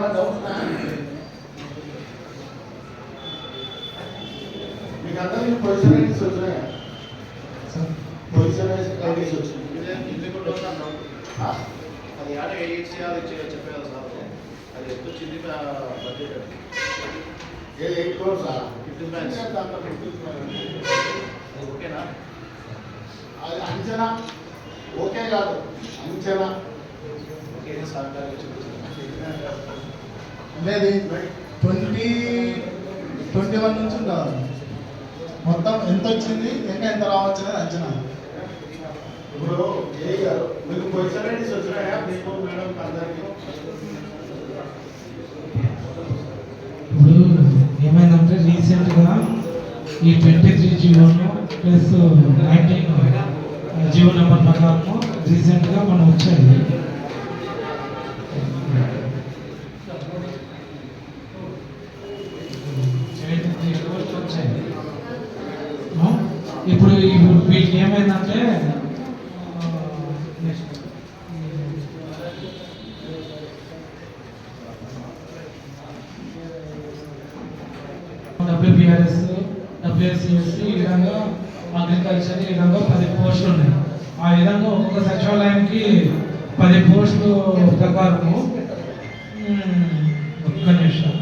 ఇంకేమైనా డౌట్స్ ఉన్నాయా? మీకు అందరికీ పొజిషన్ ఐడీస్ వచ్చినాయా పొజిషన్ ఐడీస్ వచ్చినాయి అది ఆడ ఏసీ చేయాలి చెప్పారు సార్ అది ఎంత వచ్చింది బడ్జెట్ ఏ ఎయిట్ క్రోర్స్ ఫిఫ్టీన్ ల్యాక్స్ దాంట్లో ఫిఫ్టీన్ ఓకేనా అది అంచనా ఓకే కాదు అంచనా ఓకే సహకారం అనేది ట్వంటీ ట్వంటీ వన్ నుంచి ఉండాలి. మొత్తం ఎంత వచ్చింది ఇంకా ఎంత రావచ్చు అనేది అంచనా. ఇప్పుడు ఏ గారు మీకు పొజిషన్ ఐడీస్ వచ్చినాయా? మీకు మేడం అందరికీ? ఇప్పుడు ఏమైందంటే రీసెంట్గా ఈ ట్వంటీ త్రీ జీవోను ప్లస్ నైన్టీన్ జీవో నెంబర్ ప్రకారము రీసెంట్గా మనం వచ్చాయి సెవెంటీ త్రీ రోజులు వచ్చాయి ఆ? ఇప్పుడు ఇప్పుడు వీటికి ఏమైందంటే డబ్ల్యూబిఆర్ఎస్ డబ్ల్యూఎస్సిఎస్ ఈ విధంగా అగ్రికల్చర్ ఈ విధంగా పది పోస్టులు ఉన్నాయి. ఆ విధంగా ఒక్కొక్క సచివాలయానికి పది పోస్టులు ప్రకారము. ఒక్క నిమిషం.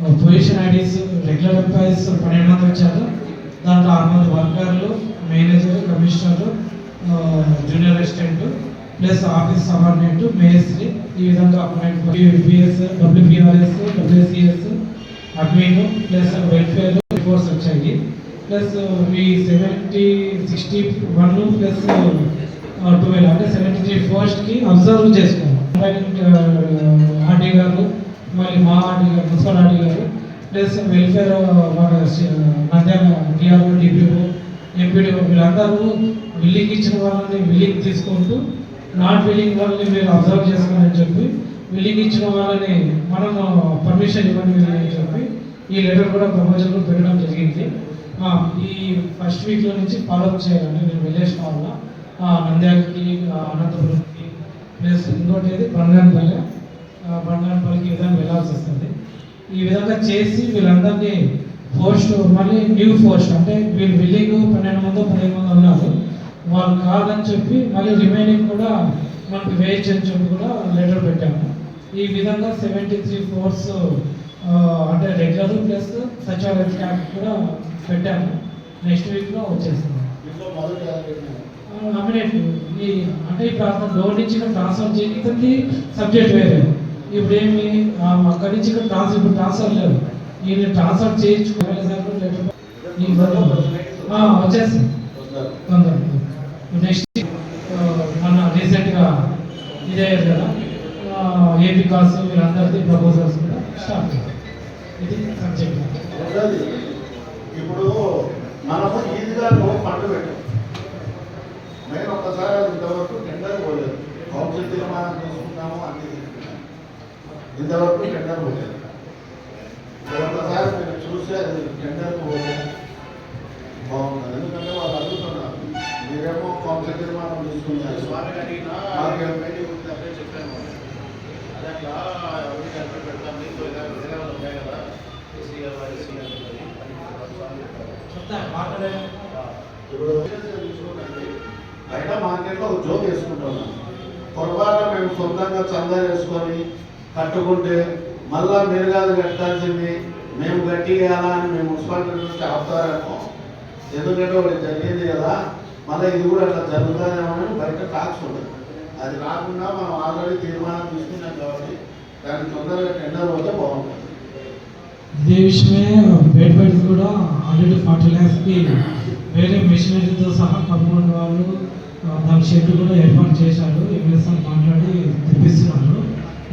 పొజిషన్ ఐడీస్ రెగ్యులర్ ఎంప్లాయీస్ పన్నెండు మంది వచ్చారు. దాంట్లో ఆరు మంది వర్కర్లు manager commissioner junior assistant plus office subordinate మేస్త్రి. ఈ విధంగా BS WBRS WCS admin plus welfare reports వచ్చాయి. ప్లస్ మీ seventy sixty one plus twelve అంటే సెవెంటీ త్రీ పోస్ట్కి అబ్జర్వ్ చేసుకున్నాం. ఆర్డీ గారు మళ్ళీ మా ఆర్డీ గారు మున్సిపల్ ఆర్డీ గారు ప్లస్ వెల్ఫేర్ మధ్యాహ్నం డిఆర్ఓ డిపిఓ ఎంపీడీఓ వీళ్ళందరూ విల్లింగ్ ఇచ్చిన వాళ్ళని విల్లింగ్ తీసుకుంటూ నాట్ విల్లింగ్ వాళ్ళని మీరు అబ్జర్వ్ చేసుకోవాలని చెప్పి విల్లింగ్ ఇచ్చిన వాళ్ళని మనం పర్మిషన్ ఇవ్వండి అని చెప్పి ఈ లెటర్ కూడా ప్రపోజల్ పెట్టడం జరిగింది. ఈ ఫస్ట్ వీక్లో నుంచి ఫాలోఅప్ చేయాలని నేను వెళ్ళేసిన వల్ల నంద్యాలకి అనంతపురంకి ప్లస్ ఇంకోటి ఏది? ఈ విధంగా వెళ్ళాల్సి వస్తుంది. ఈ విధంగా చేసి వీళ్ళందరినీ పోస్ట్ మళ్ళీ న్యూ పోస్ట్ అంటే వీళ్ళు బిల్డింగ్ పన్నెండు మంది పదిహేను మంది ఉన్నారు వాళ్ళు కాదని చెప్పి మళ్ళీ రిమైనింగ్ కూడా మనకి వేయచ్చు అని చెప్పి కూడా లెటర్ పెట్టాము. ఈ విధంగా సెవెంటీ త్రీ ఫోర్స్ అంటే రెగ్యులర్ ప్లస్ సచివాలయ స్టాఫ్ కూడా పెట్టాము. నెక్స్ట్ వీక్లో allocation. నామినేట్ ఈ అంటే ఇప్పుడు అతను లోన్ నుంచి ఇక్కడ ట్రాన్స్ఫర్ చేసి ఇతనికి సబ్జెక్ట్ వేరే. ఇప్పుడేమి అక్కడి నుంచి ఇక్కడ ట్రాన్స్ఫర్ ఇప్పుడు ట్రాన్స్ఫర్ లేదు. ఈయన ట్రాన్స్ఫర్ చేయించుకోవాలి సార్ వచ్చేసి నెక్స్ట్ మన రీసెంట్గా ఇదే కదా ఏపీ కాస్ వీళ్ళందరిది ప్రపోజల్స్ కూడా స్టార్ట్ ఇది సబ్జెక్ట్. ఇప్పుడు మనము ఈజీగా ఫండ్ పెట్టాం. నేను ఒక్కసారి ఇంతవరకు టెండర్ పోలేదు మరి ఒక్కసారి మీరు చూసి అది టెండర్ పోలేదు బాగుంటుంది ఎందుకంటే వాళ్ళు అడుగుతున్నారు మీరేమో కౌన్సిల్ తీర్మానం తీసుకున్నారు స్వామి అడిగినా మాకేం మీటింగ్ ఉంది అప్పుడే చెప్పాను అదే అట్లా ఎవరికి కలిపి పెడతాం నీతో వేరే వాళ్ళు ఉన్నాయి కదా ఏసీ గారు ఏసీ గారు ఉన్నది. అది స్వామి చెప్పారు. మాట్లాడే ఇప్పుడు తీసుకోకండి. బయట మార్కెట్లో ఒక జోక్ వేసుకుంటున్నాం పొరపాటున మేము సొంతంగా చందా వేసుకొని కట్టుకుంటే మళ్ళా మీరు కాదు కట్టాల్సింది మేము గట్టిగా అని మేము మున్సిపాలిటీ నుంచి ఆపుతారేమో. ఎందుకంటే ఒకటి జరిగింది కదా మళ్ళీ ఇది కూడా అట్లా జరుగుతుందేమో అని బయట టాక్స్ ఉంటుంది అది రాకుండా మనం ఆల్రెడీ తీర్మానం తీసుకున్నాం కాబట్టి దానికి తొందరగా టెండర్ పోతే బాగుంటుంది. ఇదే విషయమే బెడ్ బెడ్స్ కూడా ఆల్రెడీ ఫార్టీ ల్యాక్స్కి వేరే మెషినరీతో సహా కంపౌండ్ వాళ్ళు దాని షెడ్ కూడా ఏర్పాటు చేశారు. ఎంఎస్ఆర్ మాట్లాడి తెప్పిస్తున్నారు.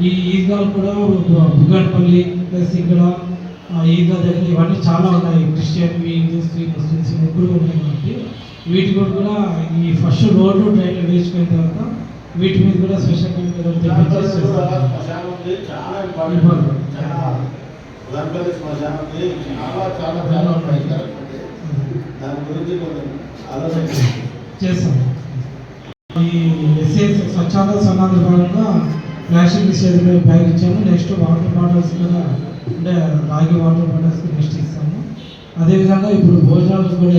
ఈ ఈద్గాలు కూడా బుగన్పల్లి ప్లస్ ఇక్కడ ఈద్గా దగ్గర ఇవన్నీ చాలా ఉన్నాయి. క్రిస్టియన్ హిందూస్ ముస్లిమ్స్ ముగ్గురు ఉన్నాయి కాబట్టి. వీటి కూడా కూడా ఈ ఫస్ట్ రోడ్డు ట్రైన్లో వేసుకున్న తర్వాత వీటి మీద కూడా స్పెషల్. చేస్తాం. ఈ ఎస్ఎస్ స్వచ్ఛంద సమాధి భాగంగా ప్లాస్టిక్ నిషేధమే బ్యాగ్ ఇచ్చాము నెక్స్ట్ వాటర్ బాటిల్స్ కూడా అంటే రాగి వాటర్ బాటిల్స్ నెక్స్ట్ ఇస్తాము. అదేవిధంగా ఇప్పుడు భోజనాలు కూడా